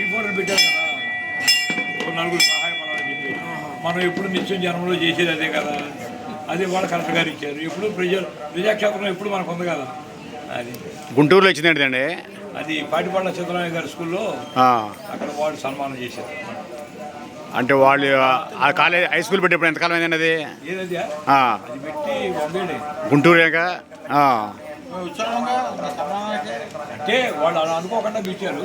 ఈ ఫోటోలు పెట్టారు కదా. ఒక నలుగురు సహాయపడాలని చెప్పి. మనం ఎప్పుడు నిత్యం జనంలో చేసేది అదే కదా. అదే వాళ్ళు కలెక్టర్ గారు ఇచ్చారు. ఎప్పుడు ప్రజా ప్రజాక్షేత్రం ఎప్పుడు మనకు ఉంది కదా. అది. గుంటూరులో వచ్చిందండి అది పాటిపాళ్ళ చిత్రనాయ గారి స్కూల్లో అక్కడ వాళ్ళు సన్మానం చేశారు. అంటే వాళ్ళు ఆ కాలేజ్ హై స్కూల్ పెట్టినప్పుడు ఎంతకాలం అయిందండి అది? ఏదది ఆ, అది పెట్టి ఆ, అంటే వాళ్ళు అలా అనుకోకుండా పిలిచారు.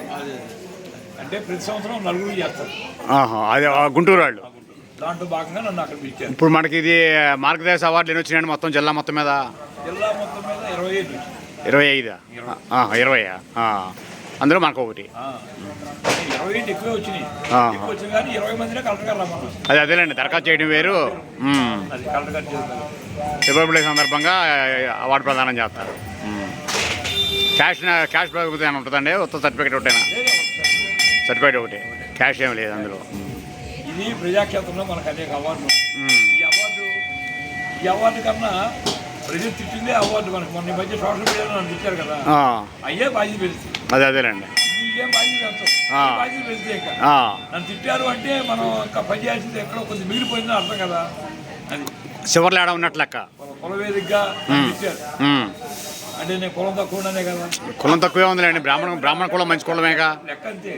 అంటే ప్రతి సంవత్సరం నలుగురు చేస్తారు. ఆహా, అదే ఆ గుంటూరు వాళ్ళు. దాంట్లో భాగంగా నన్ను అక్కడ పిలిచారు ఇప్పుడు మనకి ఇది మార్గదర్శ అవార్డులు ఎన్ని వచ్చినాయండి మొత్తం జిల్లా మొత్తం మీద? జిల్లా మొత్తం మీద ఇరవై ఐదు. ఇరవై ఐదు? ఇరవై. అందులో మనకు ఒకటి. ఆ. ఇరవై ఐదు ఎక్కువే వచ్చినాయి. ఆ. ఎక్కువ వచ్చింది కానీ ఇరవై మందినే కలెక్టర్ గారు రమ్మన్నారు. అది అదేలేండి దరఖాస్తు చేయడం వేరు. ఉమ్. అది కలెక్టర్ గారు చేస్తారు రిపబ్లిక్ సందర్భంగా అవార్డు ప్రదానం చేస్తారు. క్యాష్ క్యాష్ ప్రభుత్వం ఏమైనా ఉంటుందండి? ఉత్త సర్టిఫికేట్ ఒకటేనా? సర్టిఫికేట్ ఒకటి. క్యాష్ ఏమి లేదు అందులో. ఇది ప్రజాక్షేత్రంలో మనకు అనేక. ఈ అవార్డు ఈ అవార్డు కన్నా ప్రజలు తిట్టిందే అవార్డు మనకు. మొన్న ఈ మధ్య సోషల్ మీడియాలో నన్ను ఇచ్చారు కదా. అయ్యే బాధ్యత పెడితే అదే అదేలేండి. నీకేం బాధ్యత. ఈ బాధ్యత ఇంకా. ఆ, నన్ను తిట్టారు అంటే మనం ఇంకా పని చేయాల్సింది ఎక్కడో కొంచెం మిగిలిపోయిందో అర్థం కదా. అది. చివర్లు ఏడా ఉన్నట్లు లెక్క? మన కుల వేదికగా నన్ను తిట్టారు. అంటే నేను కులం తక్కువనే కదా కులం తక్కువే ఉందిలేండి బ్రాహ్మణ బ్రాహ్మణ కులం మంచి కులమేగా లెక్క అంతే.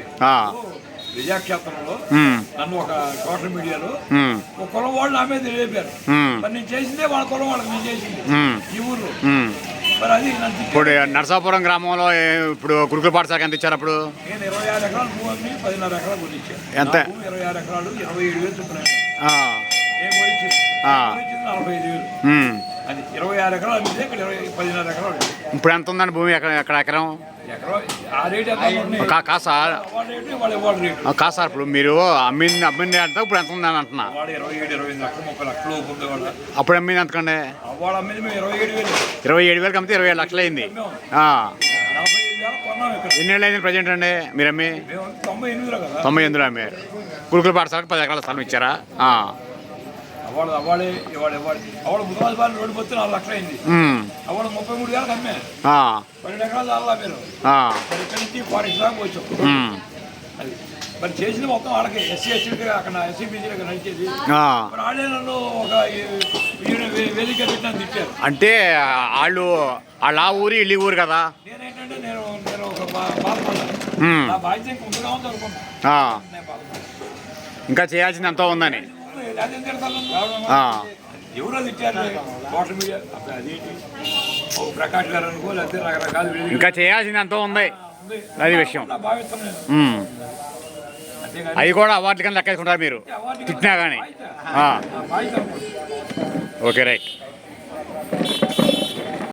నన్ను ఒక సోషల్ మీడియాలో. ఒక కులం వాళ్ళు నా మీద లేపారు ఉమ్. మరి నేను చేసిందే వాళ్ళ కులం వాళ్ళకి నేను చేసింది ఉమ్. ఈ ఊర్లో ఉమ్. మరి అది నన్ను తిట్టారు. ఇప్పుడు నరసాపురం గ్రామంలో ఏ- ఇప్పుడు గురుకుల పాఠశాలకు ఎంత ఇచ్చారు అప్పుడు నేను ఇరవై ఆరు ఎకరాలు భూమి అమ్మి పదిన్నర ఎకరాలు కొనిచ్చాను ఎంత? నా భూమి ఇరవై ఆరు ఎకరాలు ఇరవై ఏడు వేలు చొప్పున ఆ, నేను కొనిచ్చింది ఆ. నేను కొనిచ్చింది నలభై ఐదు వేలు ఉమ్. అది ఇరవై ఆరు ఎకరాలు అమ్మితే ఇక్కడ ఇరవై పదిన్నర ఎకరాలు ఇప్పుడు ఎంత ఉందండి భూమి ఎక్కడ ఎక్కడ ఎకరం? ఎకరం ఆ రేటు ఎంత ఉన్నాయి కా సార్ రేటు రేటు. ఇప్పుడు మీరు అమ్మింది అమ్మింది అంటే ఇప్పుడు ఎంత ఉందని అంటున్నా? వాడు ఇరవై ఏడు ఇరవై ఎనిమిది లక్షలు ముప్పై లక్షలు ఉంది వాడు. అప్పుడు అమ్మింది ఎంతకండి? వాడు అమ్మేది మేము ఇరవై ఏడు వేలు. ఇరవై ఏడు వేలకి అమ్మితే ఇరవై ఏడు లక్షలు అయింది. ఆ. నలభై ఐదు వేలు కొన్నాం ఇక్కడ. ఎన్ని ఏళ్ళు అయింది ప్రజెంట్ అండి మీరు అమ్మి? మేము తొంభై ఎనిమిదిలో కదా. తొంభై ఎనిమిదిలో అమ్మారు గురుకుల పాఠశాలకు పది ఎకరాల స్థలం ఇచ్చారా? ఆ. అవార్డు అవార్డే ఇవాడు ఇవాడు అవాడు రోడ్డు పోతే నాలుగు లక్షలు అయింది. అవాడు ముప్పై మూడు వేలకు అమ్మే. పన్నెండు ఎకరాలు చాలా మీరు. మరి ఇక్కడి నుంచి ఫారెస్ట్ దాకా వచ్చాం. అది మరి చేసిన మొత్తం వాళ్ళకి ఎస్సీ ఎస్టీలకి అక్కడ ఎస్సీ బీసీలకి నడిచేది. మరి వాళ్ళే నన్ను ఒక వేదిక పెట్టిన తిట్టారు అంటే వాళ్ళు వాళ్ళ ఆ ఊరి ఇల్లి ఊరు కదా నేనేంటంటే నేను నేను ఒక బాధపడ్డాను. నా బాధ్యత ఇంకా ఉంది అనుకున్నాను ఇంకా చేయాల్సింది ఎంతో ఉందని. ఎవరో తిట్టారు సోషల్ మీడియా? అప్పుడు అదేంటి ఓ ప్రకాష్ గారు అనుకో లేకపోతే రకరకాల వేదికలు ఇంకా చేయాల్సింది ఎంతో ఉంది. అది విషయం. అవి కూడా అవార్డుల కింద లెక్కేసుకుంటారు మీరు. అవార్డు తిట్టినా కానీ. Okay right.